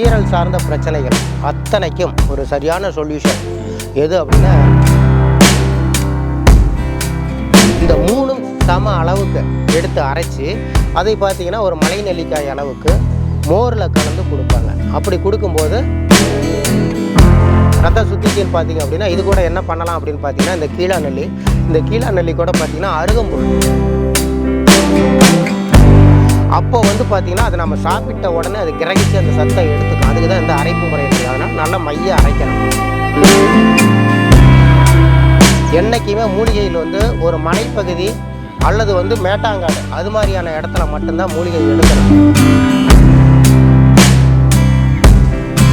ஈரல் சார்ந்த பிரச்சனைகள் அத்தனைக்கும் ஒரு சரியான சொல்யூஷன் எது அப்படின்னா இந்த மூணும் சம அளவுக்கு எடுத்து அரைச்சி அதை பார்த்தீங்கன்னா ஒரு மலை நெல்லிக்காய் அளவுக்கு மோரில் கலந்து கொடுப்பாங்க. அப்படி கொடுக்கும்போது ரத்த சுத்திக்குன்னு பார்த்தீங்க அப்படின்னா இது கூட என்ன பண்ணலாம் அப்படின்னு பார்த்தீங்கன்னா இந்த கீழா நெல்லி இந்த கீழா நெல்லி கூட பார்த்தீங்கன்னா அருகம்புல் அப்போ வந்து பார்த்தீங்கன்னா அதை நம்ம சாப்பிட்ட உடனே அது கிரகிச்சு அந்த சத்தம் எடுத்துக்கும். அதுக்கு தான் இந்த அரைப்பு முறை இருக்குது அதனால் நல்லா மைய அரைக்கணும். என்றைக்குமே மூலிகையில் வந்து ஒரு மலைப்பகுதி அல்லது வந்து மேட்டாங்காடு அது மாதிரியான இடத்துல மட்டும்தான் மூலிகை எடுக்கணும்.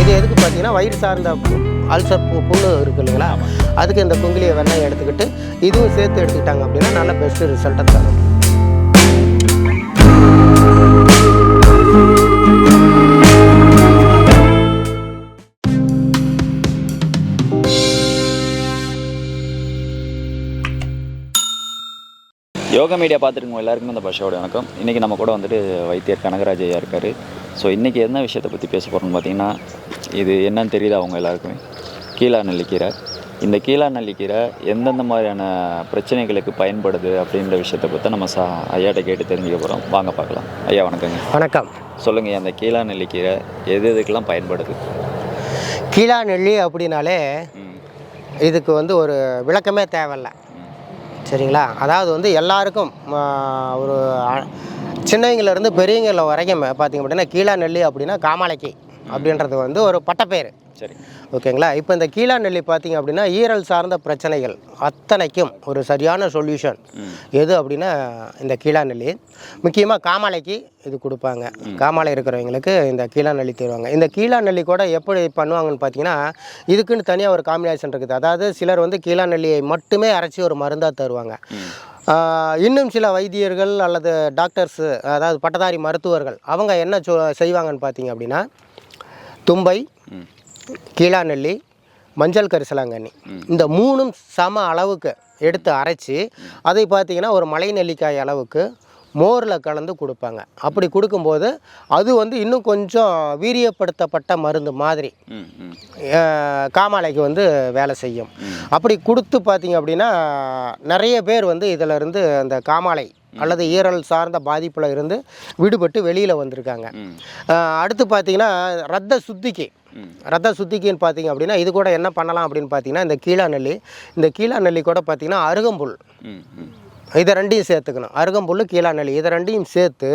இது எதுக்கு பார்த்தீங்கன்னா வயிறு சார்ந்த பு- அல்சர் புண்ணு இருக்கு இல்லைங்களா? அதுக்கு இந்த குங்கிலியை வெண்ணெய் எடுத்துக்கிட்டு இதுவும் சேர்த்து எடுத்துக்கிட்டாங்க அப்படின்னா நல்ல பெஸ்ட்டு ரிசல்ட்டை தரும். யோகா மீடியா பார்த்துருக்கோம் எல்லாருக்குமே இந்த பஷோட வணக்கம். இன்றைக்கி நம்ம கூட வந்துட்டு வைத்தியர் கனகராஜ் ஐயா இருக்கார். ஸோ இன்றைக்கி என்ன விஷயத்தை பற்றி பேச போகிறோம்னு பார்த்தீங்கன்னா இது என்னன்னு தெரியுது அவங்க எல்லாருக்குமே? கீழா நெல்லிக்கீரை இந்த கீழா நெல்லிக்கீரை எந்தெந்த மாதிரியான பிரச்சனைகளுக்கு பயன்படுது அப்படின்ற விஷயத்தை பற்றி நம்ம சா ஐயாட்ட கேட்டு தெரிஞ்சுக்க போகிறோம் வாங்க பார்க்கலாம். ஐயா வணக்கங்க. வணக்கம். சொல்லுங்கள் அந்த கீழா நெல்லிக்கீரை எது எதுக்கெல்லாம் பயன்படுது? கீழா நெல்லி அப்படின்னாலே இதுக்கு வந்து ஒரு விளக்கமே தேவையில்ல. சரிங்களா? அதாவது வந்து எல்லாருக்கும் ஒரு சின்னவங்கலேருந்து பெரியவங்கள வரைக்கும் பார்த்தீங்க அப்படின்னா கீழா நெல்லி அப்படின்னா காமாலைக்கு. அப்படின்றது வந்து ஒரு பட்டப்பேர் சரி. ஓகேங்களா? இப்போ இந்த கீழா நெல்லி பார்த்தீங்க அப்படின்னா ஈரல் சார்ந்த பிரச்சனைகள் அத்தனைக்கும் ஒரு சரியான சொல்யூஷன் எது அப்படின்னா இந்த கீழா நெல்லி. முக்கியமாக காமாலைக்கு இது கொடுப்பாங்க. காமாலை இருக்கிறவங்களுக்கு இந்த கீழா நெல்லி தருவாங்க. இந்த கீழா நெல்லி கூட எப்படி பண்ணுவாங்கன்னு பார்த்தீங்கன்னா இதுக்குன்னு தனியாக ஒரு காம்பினேஷன் இருக்குது. அதாவது சிலர் வந்து கீழா நெல்லியை மட்டுமே அரைச்சி ஒரு மருந்தாக தருவாங்க. இன்னும் சில வைத்தியர்கள் அல்லது டாக்டர்ஸு அதாவது பட்டதாரி மருத்துவர்கள் அவங்க என்ன சொ செய்வாங்கன்னு பார்த்தீங்க அப்படின்னா தும்பை ம் கீழா நெல்லி மஞ்சள் கரிசலாங்கண்ணி. இந்த மூணும் சம அளவுக்கு எடுத்து அரைச்சி அதை பார்த்தீங்கன்னா ஒரு மலை நெல்லிக்காய் அளவுக்கு மோரில் கலந்து கொடுப்பாங்க. அப்படி கொடுக்கும்போது அது வந்து இன்னும் கொஞ்சம் வீரியப்படுத்தப்பட்ட மருந்து மாதிரி காமாலைக்கு வந்து வேலை செய்யும். அப்படி கொடுத்து பார்த்தீங்க அப்படின்னா நிறைய பேர் வந்து இதில் இருந்து அந்த காமாலை அல்லது ஈரல் சார்ந்த பாதிப்பில் இருந்து விடுபட்டு வெளியில் வந்திருக்காங்க. அடுத்து பார்த்தீங்கன்னா ரத்த சுத்திக்கு. ரத்த சுத்திக்குன்னு பார்த்தீங்க அப்படின்னா இது கூட என்ன பண்ணலாம் அப்படின்னு பார்த்தீங்கன்னா இந்த கீழா நெல்லி இந்த கீழா நெல்லி கூட பார்த்தீங்கன்னா அருகம்புல். இதை ரெண்டையும் சேர்த்துக்கணும். அருகம்புல் கீழா நெல்லி இதை ரெண்டையும் சேர்த்து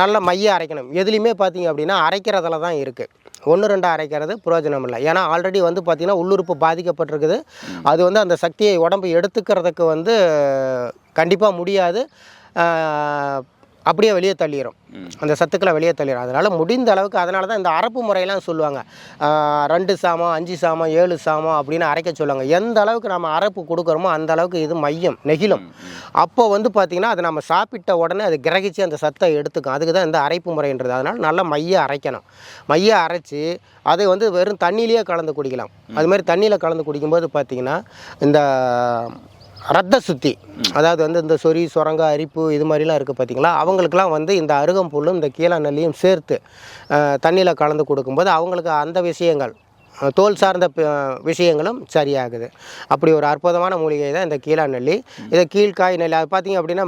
நல்ல மைய அரைக்கணும். எதுலேயுமே பார்த்தீங்க அப்படின்னா அரைக்கிறதுல தான் இருக்குது ஒன்று ரெண்டு அரைக்கிறது பிரயோஜனம் இல்லை. ஏன்னா ஆல்ரெடி வந்து பார்த்திங்கன்னா உள்ளுறுப்பு பாதிக்கப்பட்டிருக்குது. அது வந்து அந்த சக்தியை உடம்பு எடுத்துக்கிறதுக்கு வந்து கண்டிப்பாக முடியாது. அப்படியே வெளியே தள்ளிடும். அந்த சத்துக்களை வெளியே தள்ளிடும் அதனால் முடிந்த அளவுக்கு அதனால தான் இந்த அரப்பு முறையெல்லாம் சொல்லுவாங்க. ரெண்டு சாமம் அஞ்சு சாமம் ஏழு சாமம் அப்படின்னு அரைக்க சொல்லுவாங்க. எந்த அளவுக்கு நம்ம அரப்பு கொடுக்குறோமோ அந்த அளவுக்கு இது மையம் நெகிழும். அப்போ வந்து பார்த்திங்கன்னா அதை நம்ம சாப்பிட்ட உடனே அது கிரகிச்சு அந்த சத்தை எடுத்துக்கும். அதுக்கு தான் இந்த அரைப்பு முறைன்றது. அதனால் நல்லா மைய அரைக்கணும். மைய அரைச்சி அதை வந்து வெறும் தண்ணியிலேயே கலந்து குடிக்கலாம். அது மாதிரி தண்ணியில் கலந்து குடிக்கும்போது பார்த்திங்கன்னா இந்த ரத்த சுத்தி. அதாவது வந்து இந்த சொறி சுரங்க அரிப்பு இது மாதிரிலாம் இருக்குது பார்த்தீங்களா அவங்களுக்குலாம் வந்து இந்த அருகம்புல்லும் இந்த கீழா நெல்லியும் சேர்த்து தண்ணியில் கலந்து கொடுக்கும்போது அவங்களுக்கு அந்த விஷயங்கள் தோல் சார்ந்த விஷயங்களும் சரியாகுது. அப்படி ஒரு அற்புதமான மூலிகை தான் இந்த கீழா நெல்லி இதை கீழ்காய் நெல்லி அது பார்த்தீங்க அப்படின்னா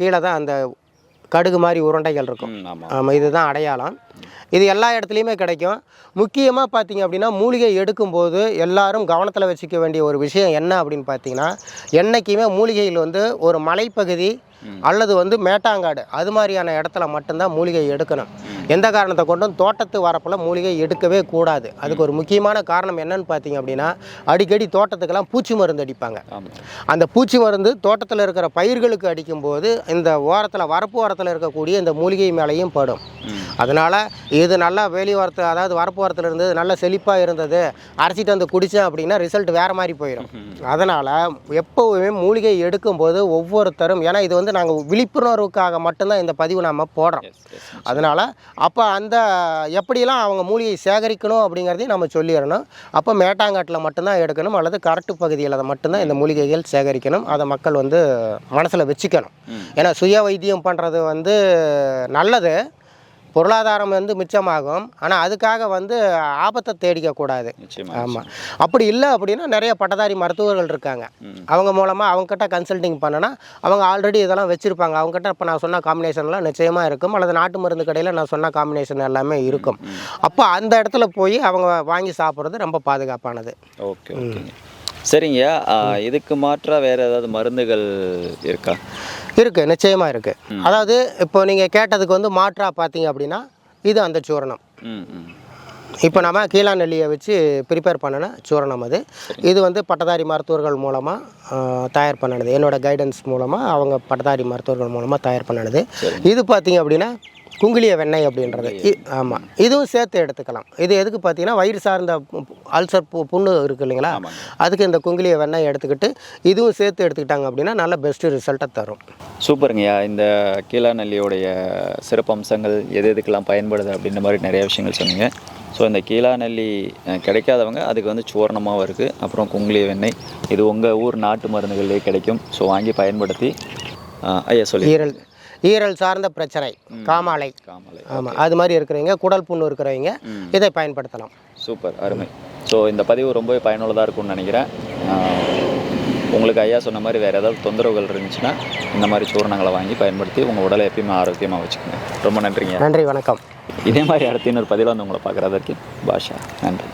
கீழே தான் அந்த கடுகு மாதிரி உருண்டைகள் இருக்கும். ஆமாம் இதுதான் அடையாளம். இது எல்லா இடத்துலையுமே கிடைக்கும். முக்கியமாக பார்த்தீங்க அப்படின்னா மூலிகை எடுக்கும்போது எல்லாரும் கவனத்தில் வச்சுக்க வேண்டிய ஒரு விஷயம் என்ன அப்படின்னு பார்த்தீங்கன்னா என்றைக்குமே மூலிகையில் வந்து ஒரு மலைப்பகுதி அல்லது வந்து மேட்டாங்காடு அது மாதிரியான இடத்துல மட்டும்தான் மூலிகை எடுக்கணும். எந்த காரணத்தை கொண்டும் தோட்டத்து வரப்பில் மூலிகை எடுக்கவே கூடாது. அதுக்கு ஒரு முக்கியமான காரணம் என்னன்னு பார்த்தீங்க அப்படின்னா அடிக்கடி தோட்டத்துக்கெல்லாம் பூச்சி மருந்து அடிப்பாங்க. அந்த பூச்சி மருந்து தோட்டத்தில் இருக்கிற பயிர்களுக்கு அடிக்கும்போது இந்த ஓரத்தில் வரப்பு ஓரத்தில் இருக்கக்கூடிய இந்த மூலிகை மேலேயும் படும். அதனால் இது நல்லா வெளி ஓரத்து அதாவது வரப்பு ஓரத்தில் இருந்தது நல்ல செழிப்பாக இருந்தது அரைச்சிட்டு வந்து குடித்தேன் அப்படின்னா ரிசல்ட் வேறு மாதிரி போயிடும் அதனால் எப்போவுமே மூலிகை எடுக்கும்போது ஒவ்வொருத்தரும் ஏன்னா இது வந்து நாங்கள் விழிப்புணர்வுக்காக மட்டும்தான் இந்த பதிவு நம்ம போடுறோம். அதனால் அப்போ அந்த எப்படியெல்லாம் அவங்க மூலிகை சேகரிக்கணும் அப்படிங்கிறதையும் நம்ம சொல்லிடணும். அப்போ மேட்டாங்காட்டில் மட்டும்தான் எடுக்கணும். அல்லது கரட்டு பகுதியில் அதை மட்டும்தான் இந்த மூலிகைகள் சேகரிக்கணும். அதை மக்கள் வந்து மனசில் வச்சுக்கணும். ஏன்னா சுய வைத்தியம் பண்ணுறது வந்து நல்லது. பொருளாதாரம் வந்து மிச்சமாகும். ஆனால் அதுக்காக வந்து ஆபத்தை தேடிக்க கூடாது. நிச்சயமா ஆமாம் அப்படி இல்லை அப்படின்னா நிறைய பட்டதாரி மருத்துவர்கள் இருக்காங்க. அவங்க மூலமாக அவங்ககிட்ட கன்சல்டிங் பண்ணனா அவங்க ஆல்ரெடி இதெல்லாம் வச்சுருப்பாங்க. அவங்ககிட்ட இப்போ நான் சொன்ன காம்பினேஷன்லாம் நிச்சயமாக இருக்கும். அல்லது நாட்டு மருந்து கடையில் நான் சொன்ன காம்பினேஷன் எல்லாமே இருக்கும். அப்போ அந்த இடத்துல போய் அவங்க வாங்கி சாப்பிட்றது ரொம்ப பாதுகாப்பானது. ஓகே சரிங்க. இதுக்கு மாற்றா வேற ஏதாவது மருந்துகள் இருக்கா? இருக்குது நிச்சயமாக இருக்குது அதாவது இப்போ நீங்கள் கேட்டதுக்கு வந்து மாற்றா பார்த்தீங்க அப்படின்னா இது அந்த சூரணம். இப்போ நம்ம கீழா நெல்லியை வச்சு ப்ரிப்பேர் பண்ணின சூரணம் அது. இது வந்து பட்டதாரி மருத்துவர்கள் மூலமாக தயார் பண்ணினது. என்னோட கைடன்ஸ் மூலமாக அவங்க பட்டதாரி மருத்துவர்கள் மூலமாக தயார் பண்ணினது. இது பார்த்தீங்க அப்படின்னா குங்கிலிய வெண்ணெய் அப்படின்றது. ஆமாம் இதுவும் சேர்த்து எடுத்துக்கலாம். இது எதுக்கு பார்த்தீங்கன்னா வயிறு சார்ந்த அல்சர் பு புண்ணு இருக்கு இல்லைங்களா. அதுக்கு இந்த குங்கிலிய வெண்ணெய் எடுத்துக்கிட்டு இதுவும் சேர்த்து எடுத்துக்கிட்டாங்க அப்படின்னா நல்ல பெஸ்ட்டு ரிசல்ட்டை தரும். சூப்பருங்கய்யா இந்த கீழாநெல்லியோடைய சிறப்பம்சங்கள் எது எதுக்கெல்லாம் பயன்படுது அப்படின்ற மாதிரி நிறைய விஷயங்கள் சொன்னீங்க. ஸோ இந்த கீழாநெல்லி கிடைக்காதவங்க அதுக்கு வந்து சூரணமாகவும் இருக்குது அப்புறம் குங்குளிய வெண்ணெய். இது உங்கள் ஊர் நாட்டு மருந்துகள்லேயே கிடைக்கும். ஸோ வாங்கி பயன்படுத்தி ஐயா சொல்லி ஈரல் சார்ந்த பிரச்சனை. காமாலை. காமலை. ஆமாம் அது மாதிரி இருக்கிறவங்க குடல் புண்ணு இருக்கிறவங்க. இதை பயன்படுத்தலாம். சூப்பர் அருமை. ஸோ இந்த பதிவு ரொம்பவே பயனுள்ளதாக இருக்கும்னு நினைக்கிறேன். உங்களுக்கு ஐயா சொன்ன மாதிரி வேறு ஏதாவது தொந்தரவுகள் இருந்துச்சுன்னா இந்த மாதிரி சூரணங்களை வாங்கி பயன்படுத்தி உங்கள் உடலை எப்பயுமே ஆரோக்கியமாக வச்சுக்கோங்க. ரொம்ப நன்றிங்க. நன்றி வணக்கம். இதே மாதிரி அடுத்த இன்னொரு பதிவில் வந்து உங்களை பார்க்குறதற்கு பாஷா. நன்றி.